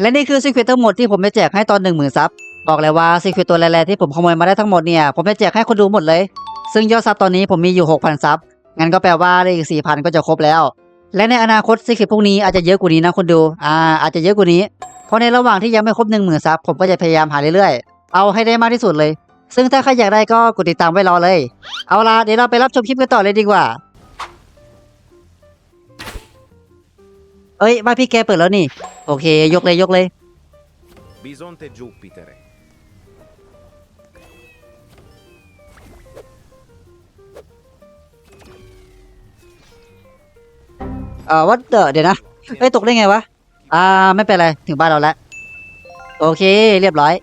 และนี่คือซีเครตทั้งหมดที่ผมจะแจกให้ตอนหนึ่งหมื่นซับบอกเลยว่าซีเครตตัวแรกๆที่ผมขโมยมาได้ทั้งหมดเนี่ย ผมจะแจกให้คนดูหมดเลย ซึ่งยอดซับตอนนี้ผมมีอยู่6,000ซับงั้นก็แปลว่าได้อีก4,000ก็จะครบแล้ว และในอนาคตซีเครตพวกนี้อาจจะเยอะกว่านี้นะคนดูอ่าอาจจะเยอะกว่านี้ เพราะในระหว่างที่ยังไม่ครบ1 0,000ซับผมก็จะพยายามหาเรื่อยๆ เอาให้ได้มากที่สุดเลย ซึ่งถ้าใครอยากได้ก็กดติดตามไว้รอเลย เอาล่ะเดี๋ยวเราไปรับชมคลิปกันต่อเลยดีกว่า เอ้ยบ้านพี่แกเปิดแล้วนี่ โอเค ยกเลยยกเลย Bisonte Giupitere. เอ่อวัดเดเดี๋ยวนะเอ้ยตกได้ไงวะ อ่าไม่เป็นไร ถึงบ้านเราแล้ว โอเค เรียบร้อย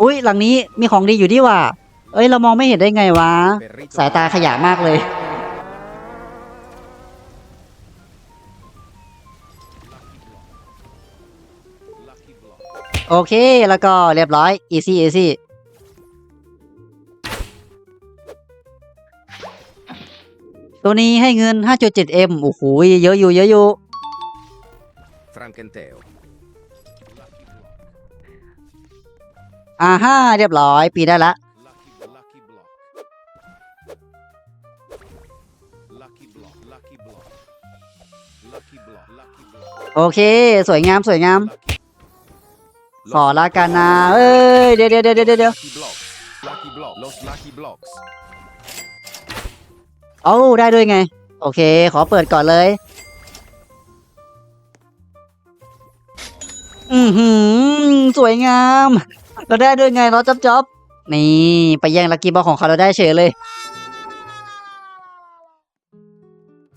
อุ้ยหลังนี้มีของดีอยู่ดีว่ะเอ้ย เรามองไม่เห็นได้ไงวะ Perrito สายตาขยะมากเลย โอเคแล้วก็เรียบร้อย easy easy ตัวนี้ให้เงิน 5.7m โอ้โห เยอะอยู่ เยอะอยู่ Francenteo. อ่าฮ่า เรียบร้อย ปีได้ละ Lucky, lucky block. Lucky block. Lucky block. Lucky block. Lucky block. โอเค สวยงาม สวยงาม Lucky. ขอละกันนะเอ้ยเดี๋ยวเดี๋ยวเดี๋ยวเดี๋ยวเอาได้ด้วยไง โอเค ขอเปิดก่อนเลย อือหือ สวยงาม เราได้ด้วยไงเราจับจับนี่ ไปแย่งลักกี้บอลของเขาเราได้เฉยเลย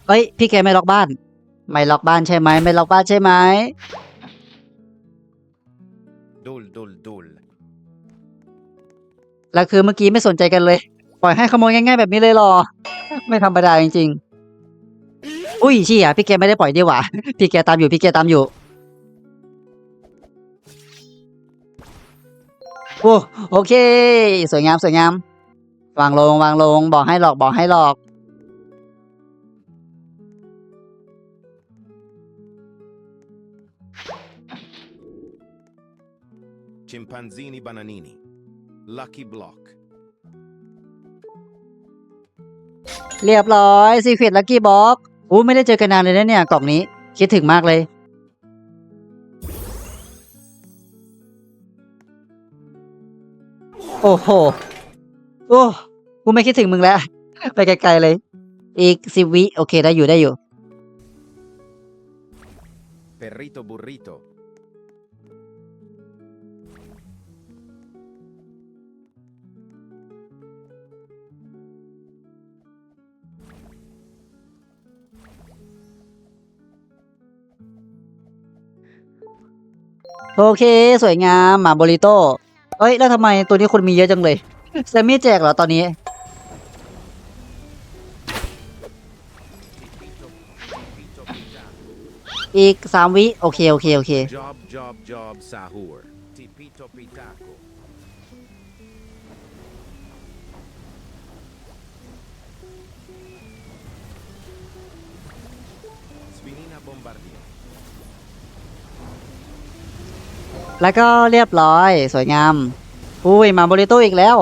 เฮ้ย พี่แกไม่ล็อกบ้าน ไม่ล็อกบ้านใช่ไหม ไม่ล็อกบ้านใช่ไหม Dul dul dul. แล้วคือเมื่อกี้ไม่สนใจกันเลย ปล่อยให้ขโมยง่ายๆแบบนี้เลยหรอ ไม่ธรรมดาจริงๆ อุ้ยเชี่ยพี่แกไม่ได้ปล่อยดีหว่า พี่แกตามอยู่พี่แกตามอยู่ โอ้โอเค สวยงามสวยงามวางลงวางลง บอกให้หลอกบอกให้หลอก Chimpanzini bananini. Lucky block. เรียบร้อยซีเ r ตลักกี้บ็อกอู้ไม่ได้เจอกันนานเลยนะเนี่ย กล่องนี้ คิดถึงมากเลย โอ้โห โอ้กูไม่คิดถึงมึงแล้ว ไปไกลๆเลย อีกสิบวิ โอเค ได้อยู่ได้อยู่ Perrito burrito. โอเค สวยงามหมาโบริโต้เอ้ย แล้วทำไมตัวนี้คนมีเยอะจังเลยแซมมี่แจกเหรอตอนนี้ Pito pitaco. อีกสามวิ โอเค โอเค โอเค Job job job sahur. Tipito pitaco. Svinina bombardier. แล้วก็เรียบร้อย สวยงาม อุ้ยหมาโบริโต้อีกแล้ว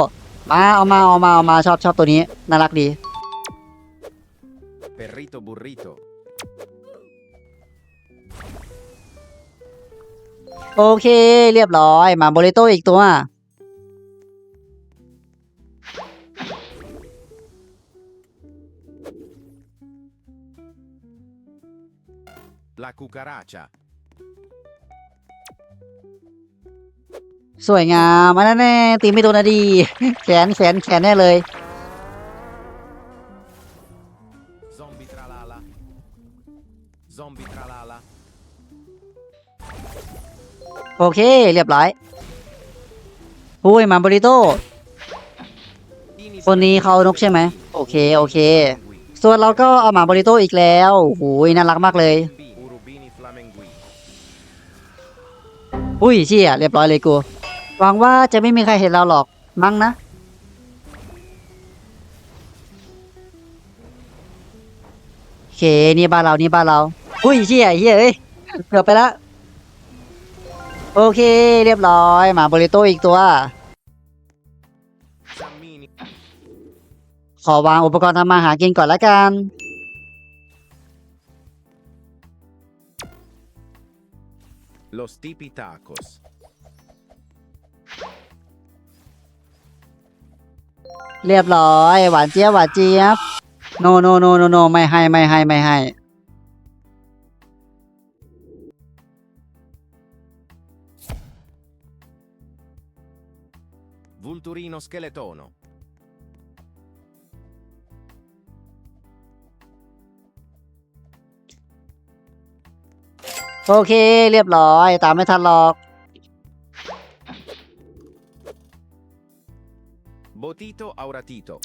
มาเอามาเอามาเอามาชอบชอบตัวนี้ น่ารักดี Perrito burrito. โอเค เรียบร้อยหมาโบริโต้อีกตัว La cucaracha. สวยงามอันนั้นแน่ตีไม่โดนนะดีแขนแขนแขนแน่เลย Zombie tralala. Zombie tralala. โอเค เรียบร้อยอุ้ยหมาโบริโต้คนนี้เขานกใช่ไหมโอเค โอเค ส่วนเราก็เอาหมาโบริโต้อีกแล้วหูยน่ารักมากเลย Urubini flamengui. อุ้ยเชี่ยเรียบร้อยเลยกู หวังว่าจะไม่มีใครเห็นเราหรอกมั้งนะโเค นี่บ้านเรา นี่บ้านเรา อุ้ยเชี่ยเฮียเอ้ยเกือบไปละ โอเค เรียบร้อย หมาโบริโตอีกตัว ขอวางอุปกรณ์ทำมาหากินก่อนละกัน Los tipi tacos. เรียบร้อย หวานเจี๊ยบหวานเจี๊ยบโนโนโนโนโนไม่ให้ไม่ให้ไม่ให้ Vulturino scheletono. โอเค เรียบร้อย ตามไม่ทันหรอก Botito auratito.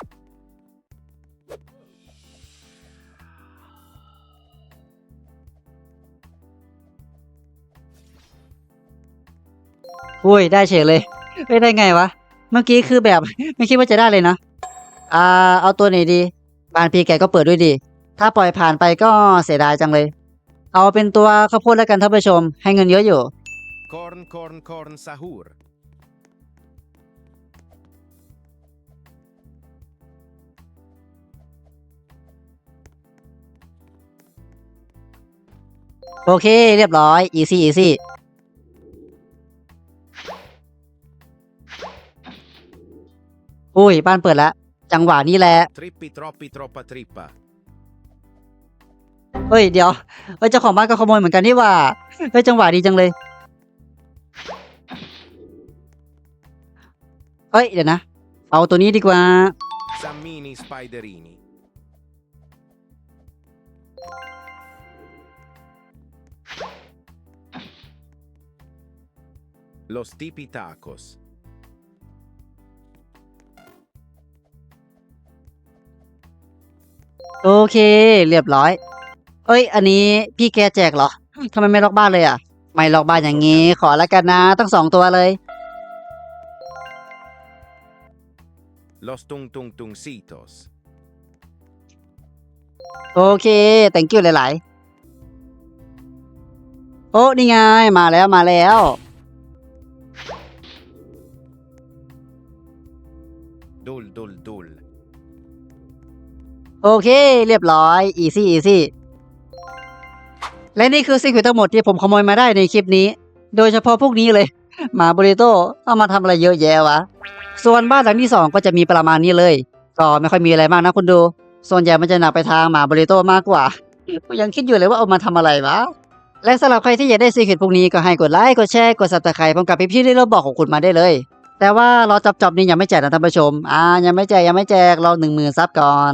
อุ้ยได้เฉยเลยไม่ได้ไงวะ เมื่อกี้คือแบบ ไม่คิดว่าจะได้เลยนะ อ่า เอาตัวไหนดี บานพีแกก็เปิดด้วยดี ถ้าปล่อยผ่านไปก็เสียดายจังเลย เอาเป็นตัวข้าวโพดแล้วกันท่านผู้ชม ให้เงินเยอะอยู่ Corn corn corn sahur. โอเค เรียบร้อย อีซี่ อีซี่ อุ้ย บ้านเปิดแล้ว จังหวะนี้แหละ Trippi troppi troppa trippa. เฮ้ย เดี๋ยวเฮ้ยเจ้าของบ้านก็ขโมยเหมือนกันนี่หว่า เฮ้ย จังหวะดีจังเลย เฮ้ย เดี๋ยวนะ เอาตัวนี้ดีกว่า Sammini spiderini. Los tipi tacos. โอเค เรียบร้อย เอ้ย อันนี้พี่แกแจกเหรอทำไมไม่ล็อกบ้านเลยอะ ไม่ล็อกบ้านอย่างงี้ ขอแล้วกันนะตั้งสองตัวเลย Los tung tung tungsitos. โอเค thank you หลาย ๆ โอ้ นี่ไง มาแล้วมาแล้ว Dul dul dul. โอเค เรียบร้อย easy easy และนี่คือสิ่งทั้งหมดที่ผมขโมยมาได้ในคลิปนี้ โดยเฉพาะพวกนี้เลย หมาบริโตเอามาทำอะไรเยอะแยะวะ ส่วนบ้านหลังที่สองก็จะมีประมาณนี้เลย ก็ไม่ค่อยมีอะไรมากนะคุณดู ส่วนใหญ่มันจะหนักไปทางหมาบริโตมากกว่าก็ยังคิดอยู่เลยว่าเอามาทำอะไรวะ และสำหรับใครที่อยากได้ซีเคร็ตพวกนี้ก็ให้กดไลค์กดแชร์กดซับสไครป์พร้อมกับพี่ๆที่เราบอกของคุณมาได้เลย แต่ว่ารอจับๆนี่ยังไม่แจกนะท่านผู้ชม อ่า ยังไม่แจกยังไม่แจกรอหนึ่งหมื่นซับก่อน